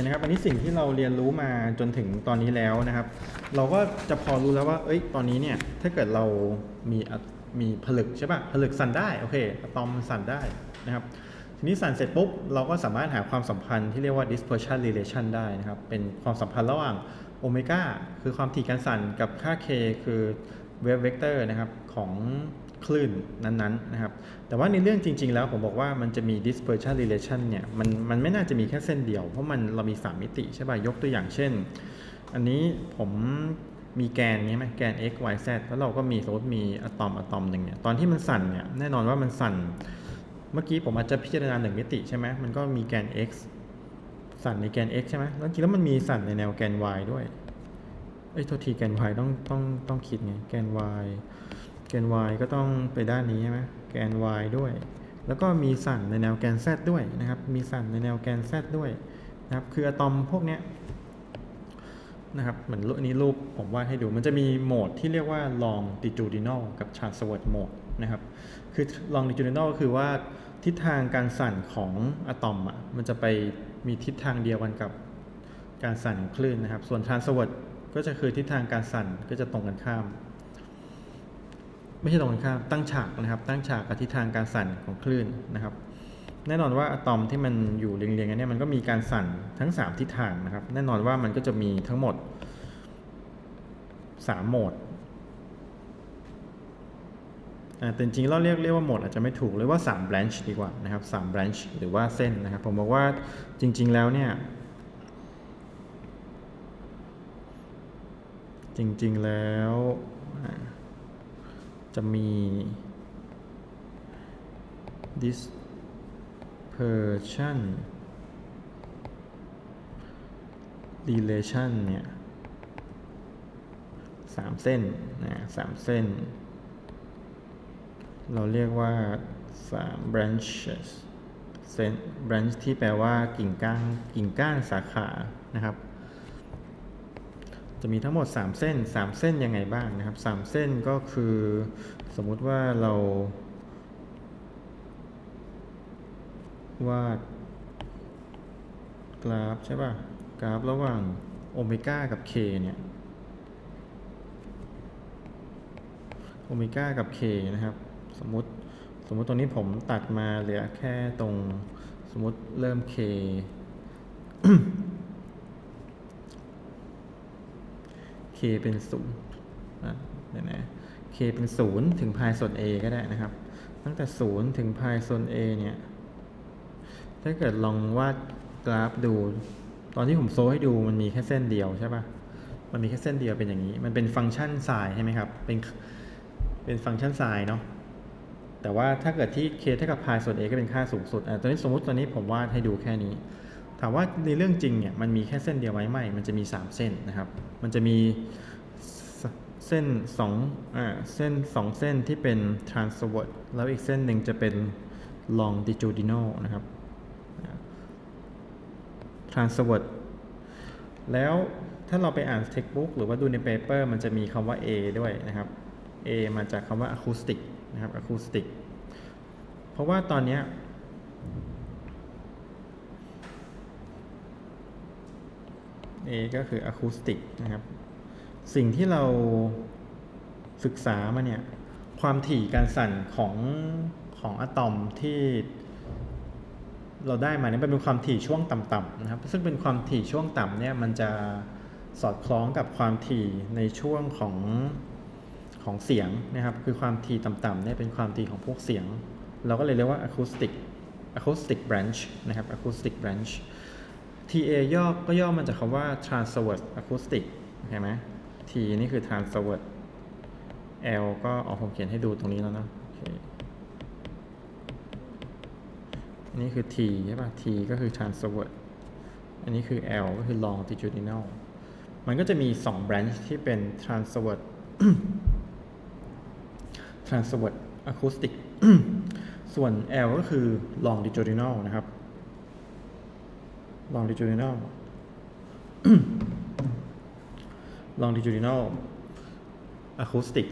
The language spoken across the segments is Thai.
คนะครับอันนี้สิ่งที่เราเรียนรู้มาจนถึงตอนนี้แล้วนะครับ เราก็จะพอรู้แล้วว่า เอ้ย ตอนนี้เนี่ย ถ้าเกิดเรามีมีผลึกใช่ป่ะ ผลึกสั่นได้ โอเคอะตอมสั่นได้นะครับ ทีนี้สั่นเสร็จปุ๊บ เราก็สามารถหาความสัมพันธ์ที่เรียกว่า dispersion relation ได้นะครับ เป็นความสัมพันธ์ระหว่างโอเมก้าคือความถี่การสั่นกับค่า k คือ wave vector นะครับของ คลื่นนั้นๆนะครับ แต่ว่าในเรื่องจริง ๆ แล้วผมบอกว่ามันจะมี dispersion relation เนี่ยมันมันไม่น่าจะมีแค่เส้นเดียว เพราะมันเรามี 3 มิติใช่ป่ะ ยกตัวอย่างเช่น อันนี้ผมมีแกนนี้ไหมแกน x y z แล้วเราก็มีสมมติมีอะตอมอะตอมหนึ่งเนี่ยตอนที่มันสั่นเนี่ยแน่นอนว่ามันสั่น เมื่อกี้ผมอาจจะพิจารณาหนึ่งมิติใช่ไหมมันก็มีแกน x สั่นในแกน x ใช่ไหมแล้วจริงแล้วมันมีสั่นในแนวแกน y ด้วยเอ้ยโทษทีแกน y ต้องต้องต้องคิดไงแกน y น y ก็ต้องไปด้านนี้ใช่ไหมแกน y ด้วย แล้วก็มีสั่นในแนวแกน z ด้วยนะครับ มีสั่นในแนวแกน z ด้วยนะครับ คืออะตอมพวกเนี้ยนะครับ เหมือนนนี้รูปผมวาดให้ดู มันจะมีโหมดที่เรียกว่า longitudinal กับ transverse mode นะครับ คือ longitudinal ก็คือว่าทิศทางการสั่นของอะตอมอะ มันจะไปมีทิศทางเดียวกันกับการสั่นของคลื่นนะครับ ส่วน transverse ก็จะคือทิศทางการสั่นก็จะตรงกันข้าม ไม่ใช่ตรงกันข้ามตั้งฉากนะครับ ตั้งฉากกับทิศทางการสั่นของคลื่นนะครับ แน่นอนว่าอะตอมที่มันอยู่เรียงๆกันเนี่ยมันก็มีการสั่นทั้ง 3 ทิศทางนะครับ แน่นอนว่ามันก็จะมีทั้งหมด 3 โหมดแต่จริงๆเราเรียกเรียกว่าโหมดอาจจะไม่ถูกเรียกว่า3 branch ดีกว่านะครับ3 branch หรือว่าเส้นนะครับ ผมบอกว่าจริง ๆ แล้วเนี่ย จริง ๆ แล้ว จะมี dispersion relation เนี่ยสามเส้นนะสามเส้น เราเรียกว่าสาม branches เส้น branch ที่แปลว่ากิ่งก้านกิ่งก้านสาขานะครับ จะมีทั้งหมด 3 เส้น 3 เส้นยังไงบ้างนะครับ 3 เส้นก็คือสมมุติว่าเรา วาดกราฟใช่ป่ะ กราฟระหว่างโอเมก้ากับ k เนี่ยโอเมก้ากับ k นะครับ สมมติสมมติตรงนี้ผมตัดมาเหลือแค่ตรงสมมติเริ่ม k เป็นศูนย์อะเดี๋ยวนะ k เป็นศูนย์ถึงพายส่วน a ก็ได้นะครับ ตั้งแต่ศูนย์ถึงพายส่วน a เนี่ย ถ้าเกิดลองวาดกราฟดู ตอนที่ผมโซให้ดูมันมีแค่เส้นเดียวใช่ปะ่ะ มันมีแค่เส้นเดียวเป็นอย่างนี้ มันเป็นฟังก์ชันไซน์ใช่ไหมครับ เป็น เป็นฟังก์ชันไซน์เนาะแต่ว่าถ้าเกิดที่ k เท่ากับ pi ส่วน a ก็เป็นค่าสูงสุด อะตอนนี้สมมติตอนนี้ผมวาดให้ดูแค่นี้ามว่าในเรื่องจริงเนี่ยมันมีแค่เส้นเดียวไหมไม่ มันจะมี 3 เส้นนะครับ มันจะมีเส้น2อ่าเส้น 2 เส้นที่เป็น transverse แล้วอีกเส้นหนึ่งจะเป็น longitudinal นะครับ transverse แล้วถ้าเราไปอ่าน textbook หรือว่าดูใน paper มันจะมีคำว่า A ด้วยนะครับ A มาจากคำว่า acoustic นะครับ acoustic เพราะว่าตอนนี้ A ก็คือ acoustic นะครับ สิ่งที่เราศึกษามาเนี่ย ความถี่การสั่นของของอะตอมที่เราได้มาเนี่ยเป็นความถี่ช่วงต่ำๆนะครับ ซึ่งเป็นความถี่ช่วงต่ำเนี่ยมันจะสอดคล้องกับความถี่ในช่วงของของเสียงนะครับ คือความถี่ต่ำๆเนี่ยเป็นความถี่ของพวกเสียง เราก็เลยเรียกว่า acoustic acoustic branch นะครับ acoustic branch TA ย่อก็ย่อมาจากคำว่า transverse acoustic เห็นไหม T นี่คือ transverse L ก็ออกผมเขียนให้ดูตรงนี้แล้วนะโอเคนนี้คือ T ใช่ป่ะ T ก็คือ transverse อันนี้คือ L ก็คือ longitudinal มันก็จะมี2 branch ที่เป็น transverse transverse acoustic ส่วน L ก็คือ longitudinal นะครับ longitudinal longitudinal acoustic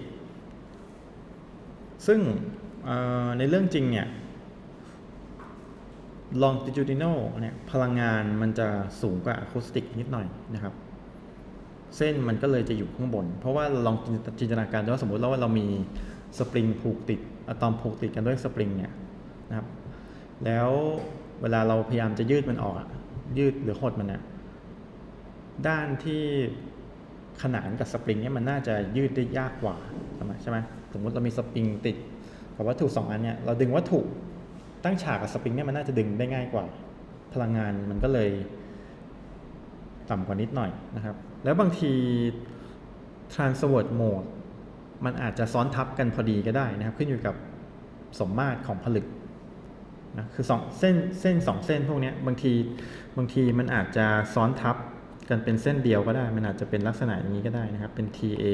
ซึ่งในเรื่องจริงเนี่ย longitudinal เนี่ยพลังงานมันจะสูงกว่า acoustic นิดหน่อยนะครับ เส้นมันก็เลยจะอยู่ข้างบน เพราะว่าลองจินตนาการดูว่าสมมติว่าเรามีสปริงผูกติดอะตอมผูกติดกันด้วยสปริงเนี่ยนะครับ แล้วเวลาเราพยายามจะยืดมันออก ยืดหรือหดมันนี่ยด้านที่ขนานกับสปริงเนี่ยมันน่าจะยืดได้ยากกว่าใช่ไหมใช่ไหมสมมติเรามีสปริงติดกับวัตถุสองอันเนี่ยเราดึงวัตถุตั้งฉากกับสปริงเนี่ยมันน่าจะดึงได้ง่ายกว่า พลังงานมันก็เลยต่ำกว่านิดหน่อยนะครับ แล้วบางที transverse mode มันอาจจะซ้อนทับกันพอดีก็ได้นะครับ ขึ้นอยู่กับสมมาตรของผลึก นะคือสองเส้นเส้นสองเส้นพวกนี้บางทีบางทีมันอาจจะซ้อนทับกันเป็นเส้นเดียวก็ได้ มันอาจจะเป็นลักษณะอย่างนี้ก็ได้นะครับ เป็น TA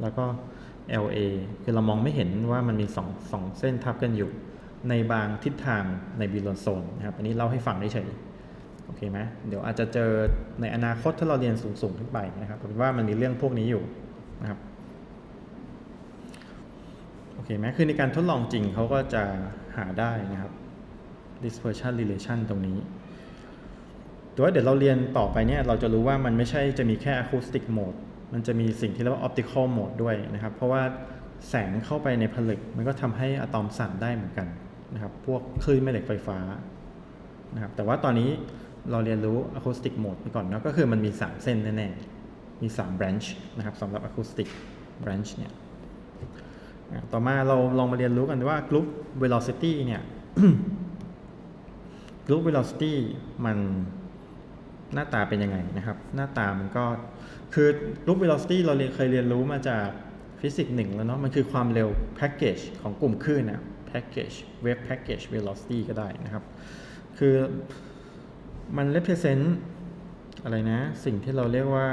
แล้วก็ LA คือเรามองไม่เห็นว่ามันมีสองสองเส้นทับกันอยู่ ในบางทิศทางในบิโลนโซนนะครับ อันนี้เล่าให้ฟังเฉยโอเคไหมเดี๋ยวอาจจะเจอในอนาคตถ้าเราเรียนสูงๆขึ้นไปนะครับผมว่ามันมีเรื่องพวกนี้อยู่นะครับโอเคไหมคือในการทดลองจริงเขาก็จะหาได้นะครับ dispersion relation ตรงนี้แต่ว่าเดี๋ยวเราเรียนต่อไปเนี่ยเราจะรู้ว่ามันไม่ใช่จะมีแค่ acoustic mode มันจะมีสิ่งที่เรียกว่า optical mode ด้วยนะครับ เพราะว่าแสงเข้าไปในผลึก มันก็ทำให้อะตอมสั่นได้เหมือนกันนะครับ พวกคลื่นแม่เหล็กไฟฟ้านะครับ แต่ว่าตอนนี้เราเรียนรู้ acoustic mode ไปก่อนนะก็คือมันมี 3 เส้นแน่ๆ มี 3 branch นะครับสำหรับ acoustic branch เนี่ยต่อมาเราลองมาเรียนรู้กันว่า group velocity เนี่ย group velocity มันหน้าตาเป็นยังไงนะครับ หน้าตามันก็คือ group velocity เราเคยเรียนรู้มาจากฟิสิกส์หนึ่งแล้วเนาะมันคือความเร็ว package ของกลุ่มคลื่นนะ package wave package velocity ก็ได้นะครับ คือมัน represent อะไรนะ สิ่งที่เราเรียกว่า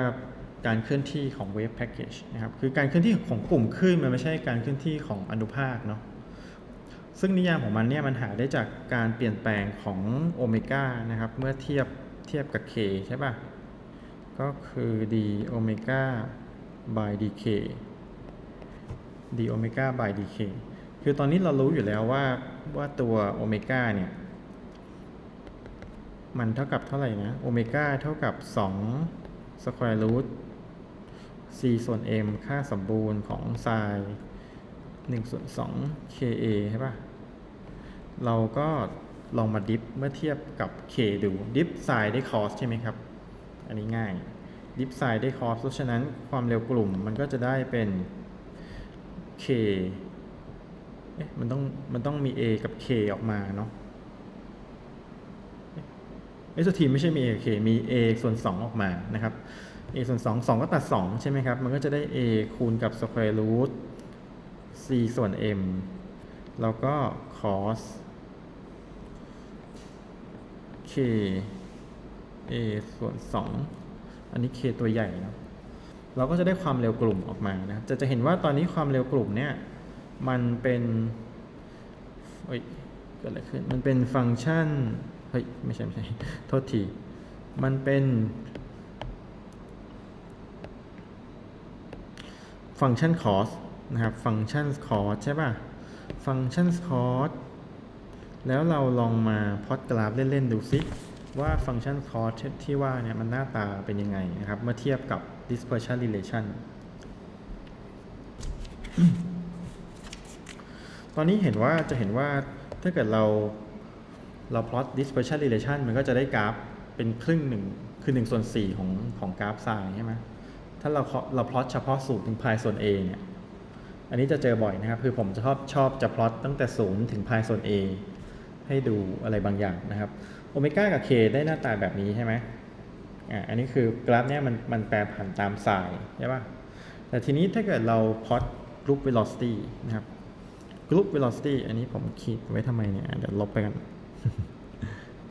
การเคลื่อนที่ของ wave package นะครับ คือการเคลื่อนที่ของกลุ่มคลื่นมันไม่ใช่การเคลื่อนที่ของอนุภาคเนาะ ซึ่งนิยามของมันเนี่ยมันหาได้จากการเปลี่ยนแปลงของโอเมก้านะครับ เมื่อเทียบเทียบกับ k ใช่ป่ะ ก็คือ d โอเมก้า by dk d โอเมก้า by dk คือตอนนี้เรารู้อยู่แล้วว่าว่าตัวโอเมก้าเนี่ยมันเท่ากับเท่าไหร่นะโอเมก้าเท่ากับ2 square root c ส่วน m ค่าสมบูรณ์ของ sin 1ส่วน2 ka ใช่ป่ะ เราก็ลองมาดิฟเมื่อเทียบกับ k ดูดิฟ sin ได้ cos ใช่ไหมครับ อันนี้ง่ายดิฟ sin ได้ cos เพราะฉะนั้นความเร็วกลุ่มมันก็จะได้เป็น k เอ๊ะมันต้องมันต้องมี a กับ k ออกมาเนาะเอสทีไม่ใช่มี a กับ k มี a ส่วน 2 ออกมานะครับ a ส่วน 2 2 ก็ตัด 2 ใช่ไหมครับ มันก็จะได้ a คูณกับ square root c ส่วน m แล้วก็ cos a ส่วน 2 อันนี้ k ตัวใหญ่เนะเราก็จะได้ความเร็วกลุ่มออกมานะจะจะเห็นว่าตอนนี้ความเร็วกลุ่มเนี่ยมันเป็นเฮ้ยเกิดอะไรขึ้นมันเป็นฟังก์ชันเฮ้ยไม่ใช่ไม่ใช่โทษทีมันเป็นฟังก์ชัน cos นะครับ ฟังก์ชัน cos ใช่ป่ะ ฟังก์ชัน cos แล้วเราลองมาพลอตกราฟเล่น ๆ ดูซิว่าฟังก์ชัน cos ที่ว่าเนี่ยมันหน้าตาเป็นยังไงนะครับ เมื่อเทียบกับ dispersion relation ตอนนี้เห็นว่าจะเห็นว่าถ้าเกิดเราเรา plot dispersion relation มันก็จะได้กราฟเป็นครึ่งหนึ่งคือ1ส่วน4ของของกราฟไซน์ใช่ไหมถ้าเราเรา plot เฉพาะสูตรถึง pi ส่วน a เนี่ย อันนี้จะเจอบ่อยนะครับ คือผมจะชอบชอบจะ plot ตั้งแต่0ถึง pi ส่วน a ให้ดูอะไรบางอย่างนะครับโอเมก้ากับ k ได้หน้าตาแบบนี้ใช่ไหมอ่าอันนี้คือกราฟเนี่ยมันมันแปรผันตามสายใช่ป่ะแต่ทีนี้ถ้าเกิดเรา plot group velocity นะครับ group velocity อันนี้ผมขีดไว้ทำไมเนี่ยเดี๋ยวลบไปกัน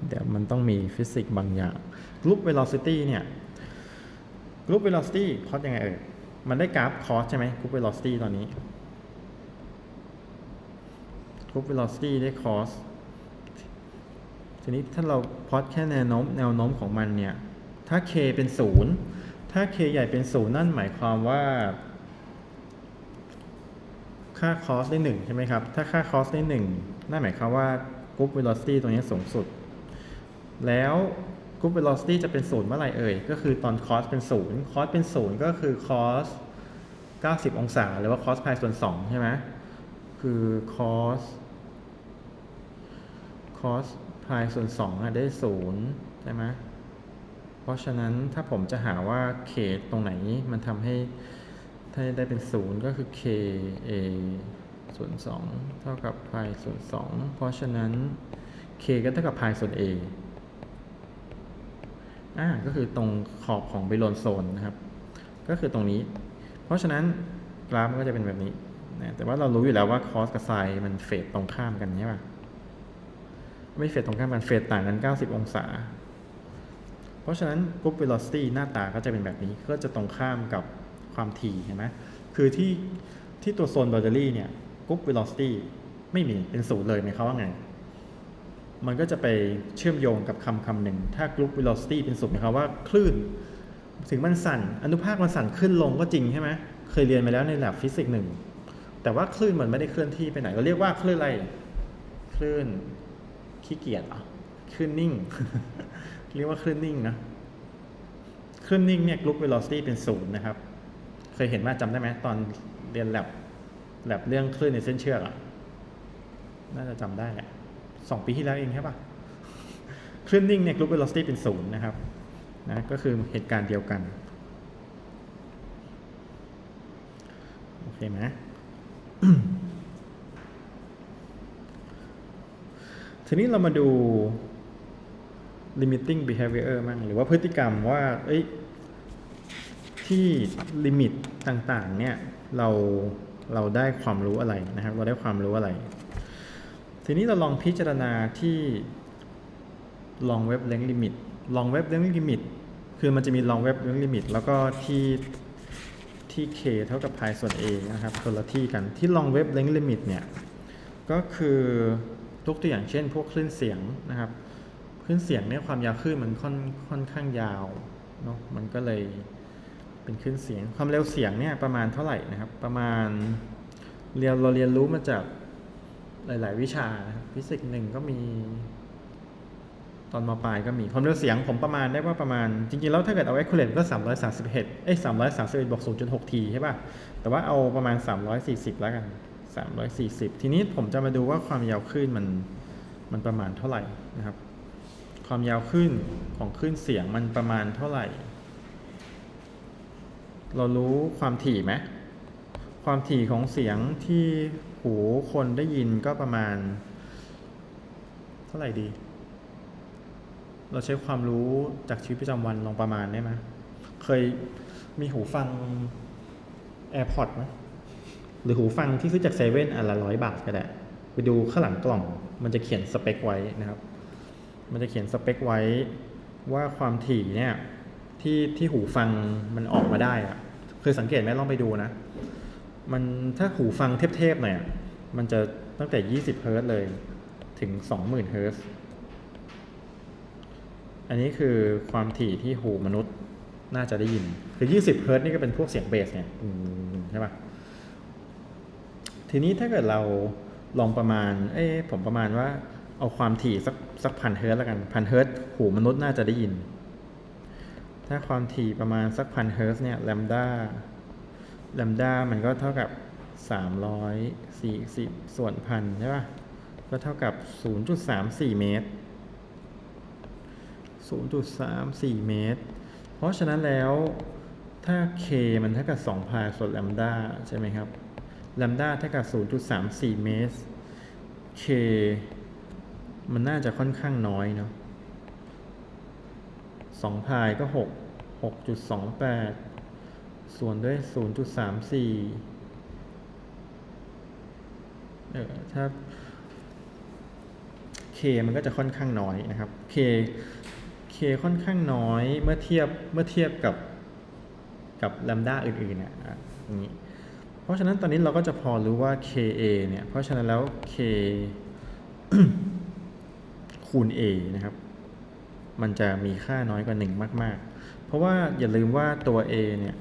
เดี๋ยวมันต้องมีฟิสิกส์บางอย่าง group velocity เนี่ย group velocity plot ยังไงเอ่ยมันได้กราฟ cos ใช่ไหม group velocity ตอนนี้ group velocity ได้ cos ทีนี้ถ้าเราพอดแค่แนวโน้มแนวโน้มของมันเนี่ย ถ้า k เป็นศูนย์ถ้า k ใหญ่เป็นศูนย์นั่นหมายความว่า ค่า cos ได้หนึ่งใช่ไหมครับ ถ้าค่า cos ได้หนึ่งนั่นหมายความว่า group velocity ตรงนี้สูงสุด แล้วกรุ๊ป velocity จะเป็นศูนย์เมื่อไหร่เอ่ย ก็คือตอน cos เป็นศูนย์ cos เป็นศูนย์ก็คือ cos 90 องศา หรือว่า cos pi ส่วน 2 ใช่ไหมคือ cos cos pi ส่วน2อะได้ศูนย์ใช่ไหมเพราะฉะนั้นถ้าผมจะหาว่าเขตตรงไหนมันทำให้ถ้าได้เป็นศูนย์ก็คือ k a ส่วน2เท่ากับ pi ส่วน2เพราะฉะนั้น k ก็เท่ากับ pi ส่วน a อ่าก็คือตรงขอบของไบโลนโซนนะครับ ก็คือตรงนี้ เพราะฉะนั้นกราฟมันก็จะเป็นแบบนี้นะแต่ว่าเรารู้อยู่แล้วว่า cos กับ sin มันเฟดตรงข้ามกันใช่ปะ ไม่เฟดตรงข้ามกันเฟดต่างกัน 90 องศา เพราะฉะนั้นกรุ๊ป velocity หน้าตาก็จะเป็นแบบนี้ก็จะตรงข้ามกับความถี่เห็นไหมคือที่ที่ตัวโซน boundary เนี่ยกรุ๊ป velocity ไม่มีเป็นศูนย์เลยไหมายควาว่าไง มันก็จะไปเชื่อมโยงกับคำคำหนึ่ง ถ้ากรุ๊ป velocity เป็นศูนย์หมายความว่าคลื่น ถึงมันสั่น อนุภาคมันสั่นขึ้นลงก็จริงใช่ไหมเคยเรียนมาแล้วใน lab ฟิสิกส์หนึ่งแต่ว่าคลื่นมันไม่ได้เคลื่อนที่ไปไหนเราเรียกว่าคลื่นอะไร คลื่น ขี้เกียจเหรอคลื่นนิ่ง เรียกว่าคลื่นนิ่งนะคลื่นนิ่งเนี่ยกรุ๊ป velocity เป็นศูนย์นะครับ เคยเห็นว่าจำได้ไหมตอนเรียน lab lab เรื่องคลื่นในเส้นเชือกอะน่าจะจำได้แหละสองปีที่แล้วเองใช่ปะคลื่นนิ่งเนี่ยกรุ๊ป velocity เป็นศูนย์นะครับนะก็คือเหตุการณ์เดียวกันโอเคไหม ทีนี้เรามาดู limiting behavior มั่งหรือว่าพฤติกรรมว่าเอ้ยที่ลิมิตต่างๆเนี่ยเราเราได้ความรู้อะไรนะครับ เราได้ความรู้อะไร ทีนี้เราลองพิจารณาที่ long wave length limit long wave length limit คือมันจะมี long wave length limit แล้วก็ที่ที่ k เท่ากับ pi ส่วน a นะครับคนละที่กันที่ long wave length limit เนี่ยก็คือ ทุกตัวอย่างเช่น พวกคลื่นเสียงนะครับ คลื่นเสียงเนี่ยความยาวคลื่นมันค่อนค่อนข้างยาวเนาะมันก็เลยเป็นคลื่นเสียง ความเร็วเสียงเนี่ยประมาณเท่าไหร่นะครับ ประมาณเรียนเราเรียนรู้มาจากหลาย ๆ วิชาฟิสิกส์หนึ่งก็มี ตอนมาปลายก็มีความเร็วเสียงผมประมาณได้ว่าประมาณ จริง ๆ แล้วถ้าเกิดเอา accurate ก็ 331เอ้ย331บวก0.6 t ใช่ป่ะ แต่ว่าเอาประมาณ 340 แล้วกัน 340 ทีนี้ผมจะมาดูว่าความยาวคลื่นมันมันประมาณเท่าไหร่นะครับ ความยาวคลื่นของคลื่นเสียงมันประมาณเท่าไหร่ เรารู้ความถี่ไหมความถี่ของเสียงที่หูคนได้ยินก็ประมาณ เท่าไหร่ดี เราใช้ความรู้จากชีวิตประจำวันลองประมาณได้ไหมเคยมีหูฟัง AirPods ไหม หรือหูฟังที่ซื้อจากเซเว่นอันละร้อยบาทก็ได้ ไปดูข้างหลังกล่อง มันจะเขียนสเปคไว้นะครับ มันจะเขียนสเปคไว้ว่าความถี่เนี่ยที่ที่หูฟังมันออกมาได้อะเคยสังเกตไหมลองไปดูนะ มันถ้าหูฟังเทพๆหน่อยมันจะตั้งแต่ 20 เฮิร์ตเลย ถึง 20,000 เฮิร์ตอันนี้คือความถี่ที่หูมนุษย์น่าจะได้ยิน คือ 20 เฮิร์ตนี่ก็เป็นพวกเสียงเบสเนี่ยใช่ปะ ทีนี้ถ้าเกิดเราลองประมาณ เอ้ผมประมาณว่าเอาความถี่สักสักพันเฮิร์ตแล้วกันพันเฮิร์ตหูมนุษย์น่าจะได้ยิน ถ้าความถี่ประมาณสักพันเฮิร์ตเนี่ยแลมด้าแลมด้ามันก็เท่ากับ 340 ส่วนพันใช่ปะก็เท่ากับ 0.34 เมตร 0.34 เมตร เพราะฉะนั้นแล้วถ้า k มันเท่ากับ2พายส่วนแลมด้าใช่ไหมครับ ลมด้าเท่ากับ 0.34 เมตร k มันน่าจะค่อนข้างน้อยเนาะ2พายก็ 6 6.28 ส่วนด้วย 0.34 เออถ้า k มันก็จะค่อนข้างน้อยนะครับ k k ค่อนข้างน้อยเมื่อเทียบเมื่อเทียบกับกับแลมด้าอื่นๆเนี่ยอะอย่างนี้ เพราะฉะนั้นตอนนี้เราก็จะพอรู้ว่า ka เนี่ย เพราะฉะนั้นแล้ว k คูณ a นะครับ มันจะมีค่าน้อยกว่า 1 มาก ๆ เพราะว่าอย่าลืมว่าตัว a เนี่ย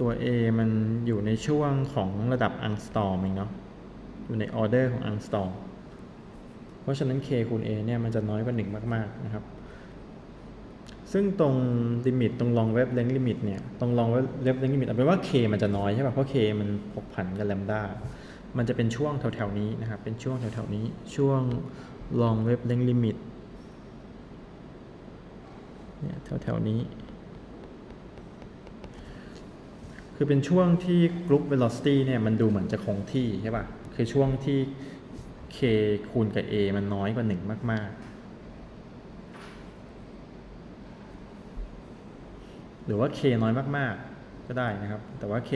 ตัว a มันอยู่ในช่วงของระดับอังสตอร์มเองเนาะ อยู่ในออเดอร์ของอังสตอร์เพราะฉะนั้น k คูณ a เนี่ย มันจะน้อยกว่า 1 มาก ๆ นะครับ ซึ่งตรงลิมิตตรง long wave length limit เนี่ยตรง long wave length limit เอาเป็นว่า k มันจะน้อยใช่ป่ะเพราะ k มันผกผันกับ lambda มันจะเป็นช่วงแถวๆนี้นะครับ เป็นช่วงแถวๆนี้ช่วง long wave length limit เนี่ยแถวๆนี้ คือเป็นช่วงที่ group velocity เนี่ยมันดูเหมือนจะคงที่ใช่ป่ะคือช่วงที่ k คูณกับ a มันน้อยกว่า 1 มากๆ หรือว่า k น้อยมากๆ ก็ได้นะครับ แต่ว่า k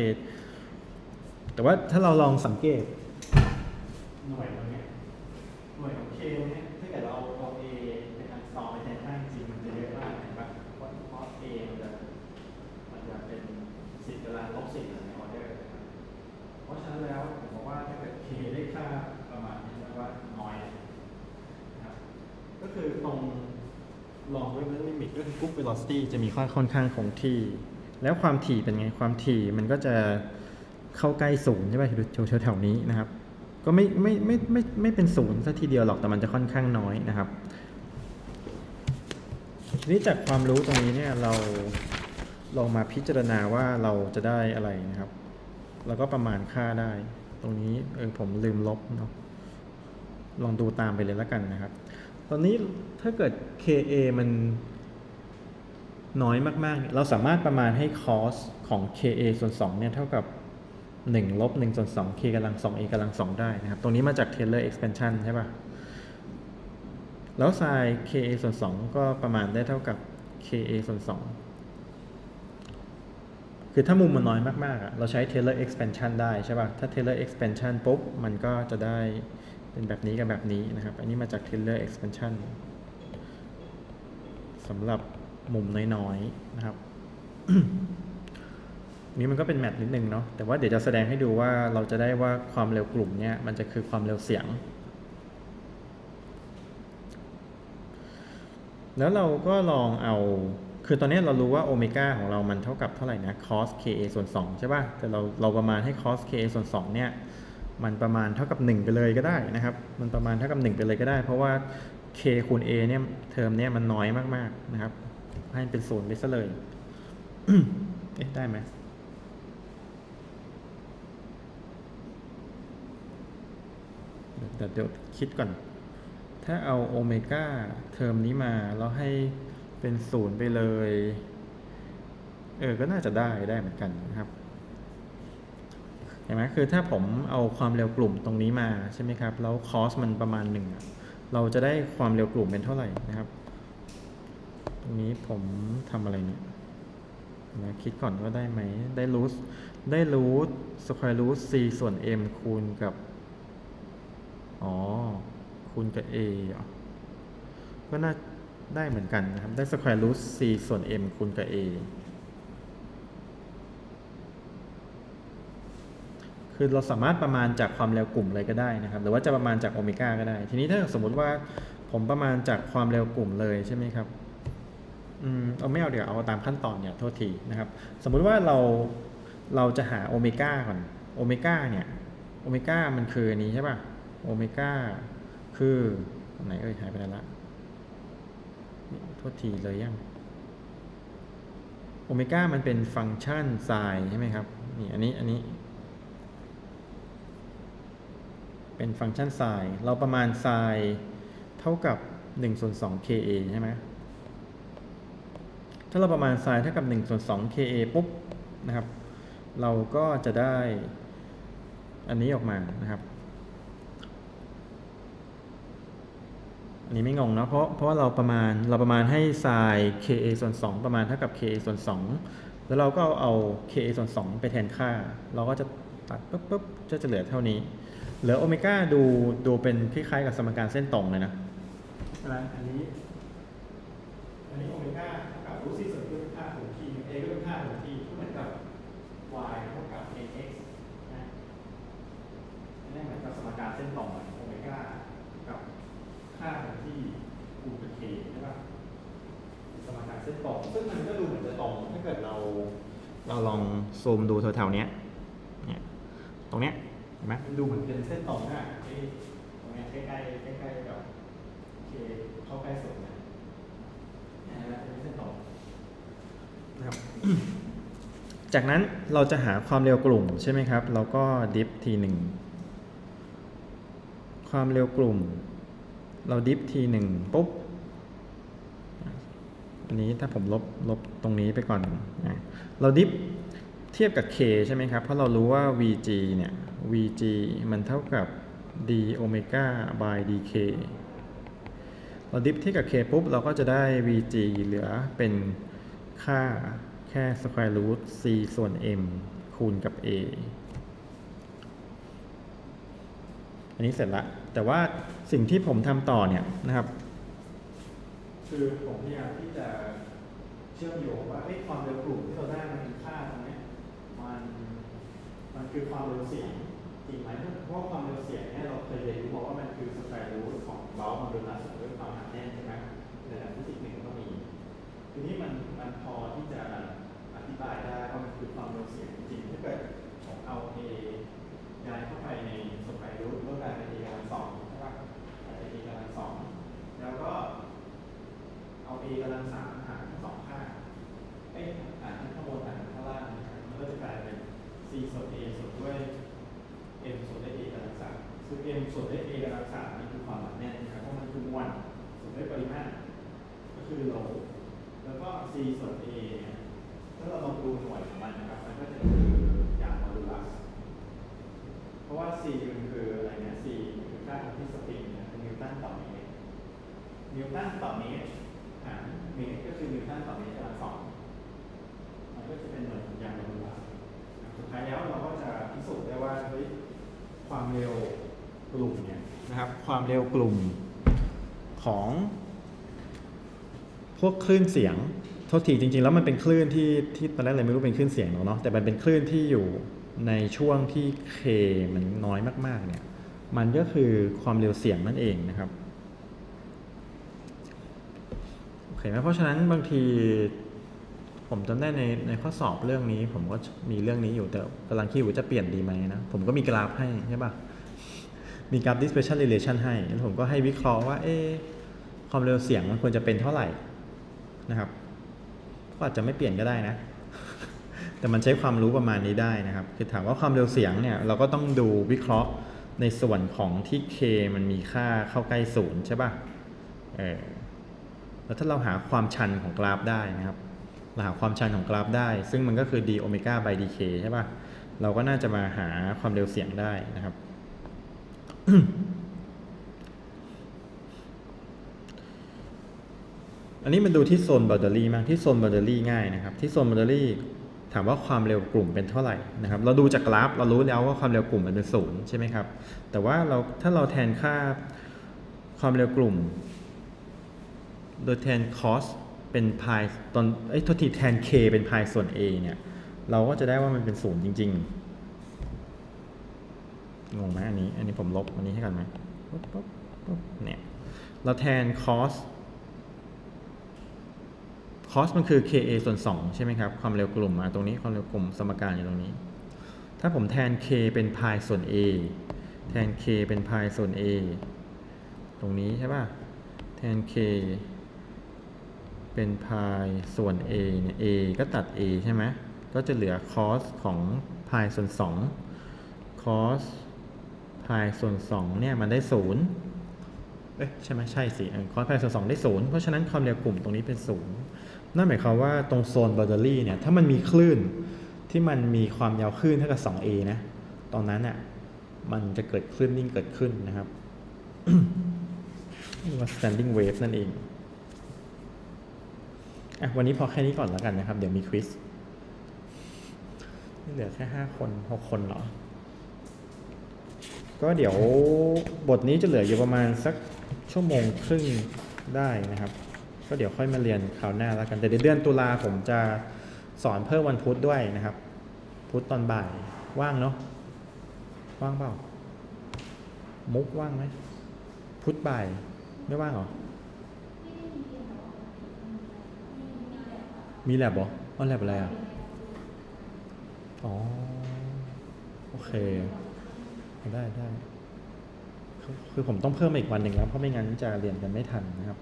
แต่ว่าถ้าเราลองสังเกต หน่วยตรงเนี้ยหน่วยของ k เนี่ยถ้าเกิดเราเอา a ในทางสองไปแทนค่าจริงมันจะเยอะมากเห็นปะเพราะเพราะ a มันจะมันจะเป็นสิบกำลังลบสิบในออเดอร์นะครับเพราะฉะนั้นแล้วผมบอกว่าถ้าเกิด k ได้ค่าประมาณนี้แปลว่าน้อยนะครับ ก็คือตรง long wave limit ก็คือ group velocity จะมีค่าค่อนข้างคงที่ แล้วความถี่เป็นไงความถี่มันก็จะเข้าใกล้ศูนย์ใช่ไหมแถวแถวๆนี้นะครับ ก็ไม่ไม่ไม่ไม่ไม่เป็นศูนย์ซะทีเดียวหรอกแต่มันจะค่อนข้างน้อยนะครับทีนี้จากความรู้ตรงนี้เนี่ยเราลองมาพิจารณาว่าเราจะได้อะไรนะครับ แล้วก็ประมาณค่าได้ ตรงนี้เออผมลืมลบเนาะลองดูตามไปเลยแล้วกันนะครับ ตอนนี้ถ้าเกิด KA มันน้อยมากๆเนี่ยเราสามารถประมาณให้ cos ของ KA ส่วน2เนี่ยเท่ากับ 1 ลบ1ส่วน2 k กำลัง 2 a กำลัง 2 ได้นะครับ ตรงนี้มาจาก Taylor expansion ใช่ป่ะ แล้ว sin ka ส่วน 2 ก็ประมาณได้เท่ากับ ka ส่วน 2 คือถ้ามุมมันน้อยมากๆอะเราใช้ Taylor expansion ได้ใช่ป่ะ ถ้า Taylor expansion ปุ๊บ มันก็จะได้ เป็นแบบนี้กับแบบนี้นะครับ อันนี้มาจาก Taylor expansion สำหรับมุมน้อยๆนะครับ นี้มันก็เป็นแมทนิดนึงเนาะ แต่ว่าเดี๋ยวจะแสดงให้ดูว่าเราจะได้ว่าความเร็วกลุ่มเนี่ยมันจะคือความเร็วเสียง แล้วเราก็ลองเอา คือตอนนี้เรารู้ว่าโอเมก้าของเรามันเท่ากับเท่าไหร่นะ cos ka ส่วน2ใช่ป่ะ แต่เราเราประมาณให้ cos ka ส่วน2เนี่ย มันประมาณเท่ากับ 1 ไปเลยก็ได้นะครับ มันประมาณเท่ากับ 1 ไปเลยก็ได้ เพราะว่า k คูณ a เนี่ยเทอมเนี่ยมันน้อยมากๆนะครับ ให้เป็นศูนย์ไปซะเลยเอ๊ะได้ไหมเดี๋ยวเดี๋ยวคิดก่อน ถ้าเอาโอเมก้าเทอมนี้มาแล้วให้เป็นศูนย์ไปเลย เออ ก็น่าจะได้ได้เหมือนกันนะครับ เห็นไหมคือถ้าผมเอาความเร็วกลุ่มตรงนี้มาใช่ไหมครับ แล้วคอสมันประมาณหนึ่งเราจะได้ความเร็วกลุ่มเป็นเท่าไหร่นะครับ ตรงนี้ผมทำอะไรเนี่ยนะคิดก่อนว่าได้ไหม ได้รูทได้รูทสแควร์รูท c ส่วน m คูณกับ อ๋อ คูณกับ a ก็น่าได้เหมือนกันนะครับ ได้ square root c ส่วน m คูณกับ a คือเราสามารถประมาณจากความเร็วกลุ่มเลยก็ได้นะครับ หรือว่าจะประมาณจากโอเมก้าก็ได้ ทีนี้ถ้าสมมุติว่าผมประมาณจากความเร็วกลุ่มเลยใช่ไหมครับอืมเอาไม่เอาเดี๋ยวเอาตามขั้นตอนเนี่ยโทษทีนะครับ สมมุติว่าเราเราจะหาโอเมก้าก่อนโอเมก้าเนี่ยโอเมก้ามันคืออันนี้ใช่ป่ะโอเมก้าคือไหนเอ่ยหายไปแล้วละโทษทีเลยยังโอเมก้ามันเป็นฟังก์ชันไซน์ใช่ไหมครับนี่อันนี้อันนี้ เป็นฟังก์ชันไซน์เราประมาณไซน์เท่ากับ1ส่วน2 ka ใช่ไหมถ้าเราประมาณไซน์เท่ากับ1ส่วน2 ka ปุ๊บนะครับ เราก็จะได้อันนี้ออกมานะครับ อันนี้ไม่งงนะเพราะเพราะว่าเราประมาณเราประมาณให้ sin ka ส่วน 2 ประมาณเท่ากับ ka ส่วน 2 แล้วเราก็เอา ka ส่วน 2 ไปแทนค่า เราก็จะตัดปุ๊บปุ๊บจะจะเหลือเท่านี้ เหลือโอเมก้าดูดูเป็นคล้ายๆกับสมการเส้นตรงเลยนะอะไรอันนี้ อันนี้โอเมก้าเท่ากับรูทซีส่วนด้วยค่าของ t a ก็เป็นค่าของ t ก็เหมือนกับ y เท่ากับ ax นะอันนี้เหมือนกับสมการเส้นตรงโอเมก้ากับค่าของที่คูณกับ k ใช่ป่ะสมการเส้นตรงซึ่งมันก็ดูเหมือนจะตรงถ้าเกิดเรา เราลองซูมดูแถวๆเนี้ยเนี่ยตรงเนี้ยเห็นไห มันดูเหมือนเป็นเส้นตรงอะเอ๊ะตรงนี่ยใกล้ๆใกล้ๆกับเคเข้าใกล้สุดนะเนี่ยนะเป็นเส้นตรงนะครับ จากนั้นเราจะหาความเร็วกลุ่มใช่ไหมครับ เราก็ดิฟทีหนึ่งความเร็วกลุ่ม เราดิฟทีหนึ่งปุ๊บอันนี้ถ้าผมลบลบตรงนี้ไปก่อนนะเราดิฟเทียบกับ k ใช่ไหมครับ เพราะเรารู้ว่า vg เนี่ย vg มันเท่ากับ d โอเมก้า by dk เราดิฟทียบกับ k ปุ๊บ เราก็จะได้ vg เหลือเป็นค่าแค่ square root c ส่วน m คูณกับ a อันนี้เสร็จละ แต่ว่าสิ่งที่ผมทำต่อเนี่ยนะครับ คือผมพยายามที่จะเชื่อมโยงว่าเอ้ความเร็วกลุ่มที่เราได้มันเป็นค่าตรงนี้มันมันคือความเร็วเสียง จริงไหมเพราะความเร็วเสียงเนี่ยเราเคยเรียนรู้มาว่ามันคือสแควร์รูทของเบลมันโดนัสด้วยความหนาแน่นใช่ไหมในหลักฟิสิกส์หนึ่งก็มี ทีนี้มันมันพอที่จะอธิบายได้ว่ามันคือความเร็วเสียงจริงถ้าเกิดผมเอา a ย้ายเข้าไปในสแควร์รูทก็กลายเป็น a กำลังสอง เร็วกลุ่มของพวกคลื่นเสียงโทษทีจริง ๆ แล้วมันเป็นคลื่นที่ที่ตอนแรกเลยไม่รู้เป็นคลื่นเสียงหรอกเนาะแต่มันเป็นคลื่นที่อยู่ในช่วงที่ k มันน้อยมากๆเนี่ยมันก็คือความเร็วเสียงนั่นเองนะครับโอเคไหมเพราะฉะนั้นบางทีผมจำได้ในในข้อสอบเรื่องนี้ ผมก็มีเรื่องนี้อยู่แต่กำลังคิดว่าจะเปลี่ยนดีไหมนะผมก็มีกราฟให้ใช่ปะ มีกราฟ dispersion relation ให้แล้วผมก็ให้วิเคราะห์ว่าเอ๊ความเร็วเสียงมันควรจะเป็นเท่าไหร่นะครับ ก็อาจจะไม่เปลี่ยนก็ได้นะ แต่มันใช้ความรู้ประมาณนี้ได้นะครับ คือถามว่าความเร็วเสียงเนี่ยเราก็ต้องดูวิเคราะห์ในส่วนของที่ k มันมีค่าเข้าใกล้ศูนย์ใช่ป่ะ เออ แล้วถ้าเราหาความชันของกราฟได้นะครับ เราหาความชันของกราฟได้ ซึ่งมันก็คือ d โอเมก้า by dk ใช่ป่ะ เราก็น่าจะมาหาความเร็วเสียงได้นะครับ อันนี้มันดูที่โซนบอ u เดอรี่มากที่โซนบอ u เดอรี่ง่ายนะครับ ที่โซนบอ u เดอรี่ถามว่าความเร็วกลุ่มเป็นเท่าไหร่นะครับ เราดูจากกราฟเรารู้แล้วว่าความเร็วกลุ่มมันเป็นศูนย์ใช่ไหมครับ แต่ว่าเราถ้าเราแทนค่าความเร็วกลุ่ม โดยแทน cos เป็นพายตอนเอ้ทษทีแทน k เป็นพายส่วน a เนี่ย เราก็จะได้ว่ามันเป็นศูนย์จริง ๆ งงไหมอันนี้ อันนี้ผมลบอันนี้ให้กันไหมปุ๊บปุ๊บปุ๊บเนี่ยเราแทน cos cos มันคือ ka ส่วน 2 ใช่ไหมครับ ความเร็วกลุ่มมาตรงนี้ ความเร็วกลุ่มสมการอยู่ตรงนี้ ถ้าผมแทน k เป็นพายส่วน a แทน k เป็นพายส่วน a ตรงนี้ใช่ป่ะ แทน k เป็นพายส่วน a เนี่ย a ก็ตัด a ใช่ไหม ก็จะเหลือ cos ของพายส่วน 2 cos พายส่วน2เนี่ยมันได้0เอ๊ะใช่ไหมใช่สิคอสพายส่วนสองได้ศูนย์เพราะฉะนั้นความเร็วกลุ่มตรงนี้เป็นศูนย์นั่นหมายความว่าตรงโซนบอร์เดอรี่เนี่ยถ้ามันมีคลื่นที่มันมีความยาวคลื่นเท่ากับ 2a นะตอนนั้นอะมันจะเกิดคลื่นนิ่งเกิดขึ้นนะครับเรียกว่า standing wave นั่นเองอะวันนี้พอแค่นี้ก่อนแล้วกันนะครับ เดี๋ยวมีควิสเหลือแค่5คน6คนเหรอ ก็เดี๋ยวบทนี้จะเหลืออยู่ประมาณสักชั่วโมงครึ่งได้นะครับ ก็เดี๋ยวค่อยมาเรียนคราวหน้าแล้วกันแต่เดือนตุลาผมจะสอนเพิ่มวันพุธด้วยนะครับ พุธตอนบ่ายว่างเนาะว่างเปล่า มุกว่างไหมพุธบ่ายไม่ว่างหรอ มีแลบเหรออ๋อแลบอะไรอะ อ๋อ โอเค ได้ได้คือผมต้องเพิ่มอีกวันหนึ่งแล้วเพราะไม่งั้นจะเรียนกันไม่ทันนะครับ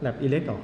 แลบอิเล็กเหรอ